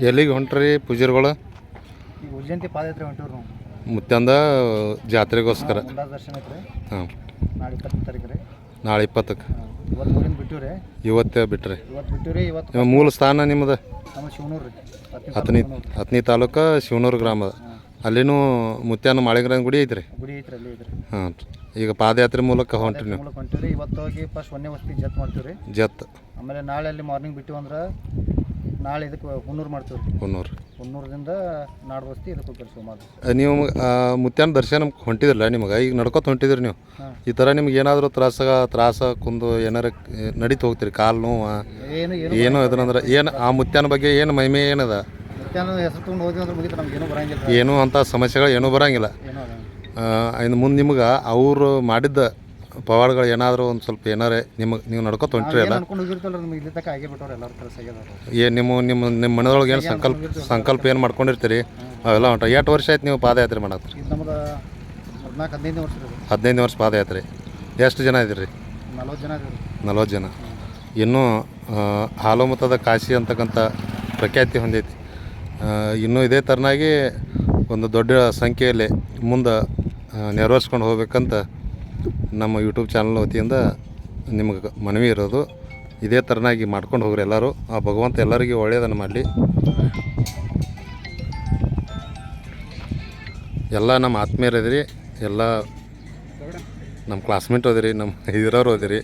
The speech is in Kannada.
ಎಲ್ಲಿಗೆ ಹೊಂಟ್ರಿ ಪೂಜಾರಿಗಳು? ಉಜ್ಜಂತಿ ಪಾದಯಾತ್ರೆ ಹೊಂಟಿವ್ರಿ ನಾವು. ಮುತ್ಯಂದ ಜಾತ್ರೆಗೋಸ್ಕರ. ಮುಂಡಾದ ದರ್ಶನ ಐತ್ರಿ. ಹಾಂ. ನಾಳೆ ಇಪ್ಪತ್ತನೇ ತಾರೀಕು ರೀ. ನಾಳೆ ಇಪ್ಪತ್ತಕ್ಕೆ. ಇವತ್ತು ಊರಿಂದ ಬಿಟ್ಟಿವ್ರಿ. ಇವತ್ತೇ ಬಿಟ್ರಿ. ಇವತ್ತು ಬಿಟ್ಟಿವ್ರಿ ಇವತ್ತು ನಿಮ್ಮ ಮೂಲ ಸ್ಥಾನ ನಿಮ್ಮದು ನಮ್ಮ ಶಿವನೂರು ರೀ. ಹತ್ತನೇ ಹತ್ತನೇ ತಾಲೂಕು ಶಿವನೂರು. ಗ್ರಾಮದ ಅಲ್ಲಿನೂ ಮುತ್ಯಾನ ಮಾಳಿಗ್ರಾನ ಗುಡಿ ಐತ್ರಿ? ಗುಡಿ ಐತ್ರಿ ಅಲ್ಲಿ ಐತ್ರಿ. ಹಾಂ. ಈಗ ಪಾದಯಾತ್ರೆ ಮೂಲಕ ಹೊಂಟ್ರಿ ನೀವು. ಮೂಲಕ ಹೊಂಟಿವ್ರಿ. ಇವತ್ತು ಹೋಗಿ ಫಸ್ಟ್ ಒಂದೇ ವಸ್ತಿ ಜತ್ ಮಾಡ್ತೀವಿ ರೀ ಜತ್. ಆಮೇಲೆ ನಾಳೆ ಅಲ್ಲಿ ಮಾರ್ನಿಂಗ್ ಬಿಟ್ಟು ಅಂದ್ರೆ ನಾಳೆ ಇದಕ್ಕೆ ಹುನ್ನೂರು ಮಾಡ್ತೀವಿ ರೀ. ಹುನ್ನೂರು. ಹುನ್ನೂರದಿಂದ ನಾಡು ವಸ್ತಿ ಇದಕ್ಕೆ ಹೋಗ್ತೀವಿ ಸೋಮಾರು ನೀವು ಆ, ಮುತ್ಯಾನ ದರ್ಶನ ಹೊಂಟಿದ್ರಲ್ಲ ನಿಮಗೆ? ಈಗ ನಡ್ಕೊತ ಹೊಂಟಿದ್ರಿ ನೀವು. ಈ ಥರ ನಿಮ್ಗೆ ಏನಾದರೂ ತ್ರಾಸ ತ್ರಾಸ ಕುಂದು ಏನಾರ ನಡೀತು ಹೋಗ್ತೀರಿ? ಕಾಲು ನೋವು ಏನು ಏನು ಏನು ಅದ್ರಂದ್ರೆ ಏನು ಆ ಮುತ್ಯಾನ ಬಗ್ಗೆ ಏನು ಮಹಿಮೆ ಏನದ? ಏನು ಹೆಸರು ತೊಗೊಂಡು ಹೋದ್ವಿ ಅಂದ್ರೆ ಮುಗಿತು ನಮ್ಗೆ ಏನೂ ಬರಂಗಿಲ್ಲ. ಏನೂ ಅಂಥ ಸಮಸ್ಯೆಗಳು ಏನೂ ಬರೋಂಗಿಲ್ಲ. ಏನೋ ಇನ್ನು ಮುಂದೆ ನಿಮ್ಗೆ ಅವರು ಮಾಡಿದ್ದ ಪವಾಡಗಳು ಏನಾದರೂ ಒಂದು ಸ್ವಲ್ಪ ಏನಾರೇ ನಿಮಗೆ ನೀವು ನಡ್ಕೊತ ಹೊಂಟ್ರಿ ಅಲ್ಲ? ಏನು ಹೋಗಿರ್ತಲ್ಲ ನಮ್ಗೆ ಇಲ್ಲಿ ತನಕ ಆಗೇ ಬಿಟ್ಟವ್ರು ಎಲ್ಲರೂ ಕೆಲಸ ಆಗ್ಯದ ಏನು ನಿಮ್ಮ ನಿಮ್ಮ ನಿಮ್ಮ ಮನದೊಳಗೆ ಏನು ಸಂಕಲ್ಪ ಸಂಕಲ್ಪ ಏನು ಮಾಡ್ಕೊಂಡಿರ್ತೀರಿ? ಅವೆಲ್ಲ ಹೊಂಟ ಎಷ್ಟು ವರ್ಷ ಆಯ್ತು ನೀವು ಪಾದಯಾತ್ರೆ ಮಾಡತ್ರಿ ಇದು ನಮ್ದು ಹದಿನಾಲ್ಕು ಹದಿನೈದು ವರ್ಷ ಹದಿನೈದು ವರ್ಷ ಪಾದಯಾತ್ರೆ. ಎಷ್ಟು ಜನ ಇದ್ದೀರಿ? ನಲ್ವತ್ತು ಜನ ಇದೀವಿ ನಲ್ವತ್ತು ಜನ. ಇನ್ನೂ ಹಾಲು ಹಾಲುಮತದ ಕಾಶಿ ಅಂತಕ್ಕಂಥ ಪ್ರಖ್ಯಾತಿ ಹೊಂದೈತಿ. ಇನ್ನೂ ಇದೇ ಥರನಾಗಿ ಒಂದು ದೊಡ್ಡ ಸಂಖ್ಯೆಯಲ್ಲಿ ಮುಂದೆ ನೆರವೇರಿಸ್ಕೊಂಡು ಹೋಗ್ಬೇಕಂತ ನಮ್ಮ ಯೂಟ್ಯೂಬ್ ಚಾನಲ್ ವತಿಯಿಂದ ನಿಮಗೆ ಮನವಿ ಇರೋದು, ಇದೇ ಥರನಾಗಿ ಮಾಡ್ಕೊಂಡು ಹೋಗ್ರಿ ಎಲ್ಲರೂ. ಆ ಭಗವಂತ ಎಲ್ಲರಿಗೂ ಒಳ್ಳೆಯದನ್ನು ಮಾಡಲಿ. ಎಲ್ಲ ನಮ್ಮ ಆತ್ಮೀಯರು ಇದಿರಿ ಎಲ್ಲ ನಮ್ಮ ಕ್ಲಾಸ್ಮೇಟ್ ಓದಿರಿ ನಮ್ಮ ಇದ್ರವ್ರು ಓದಿರಿ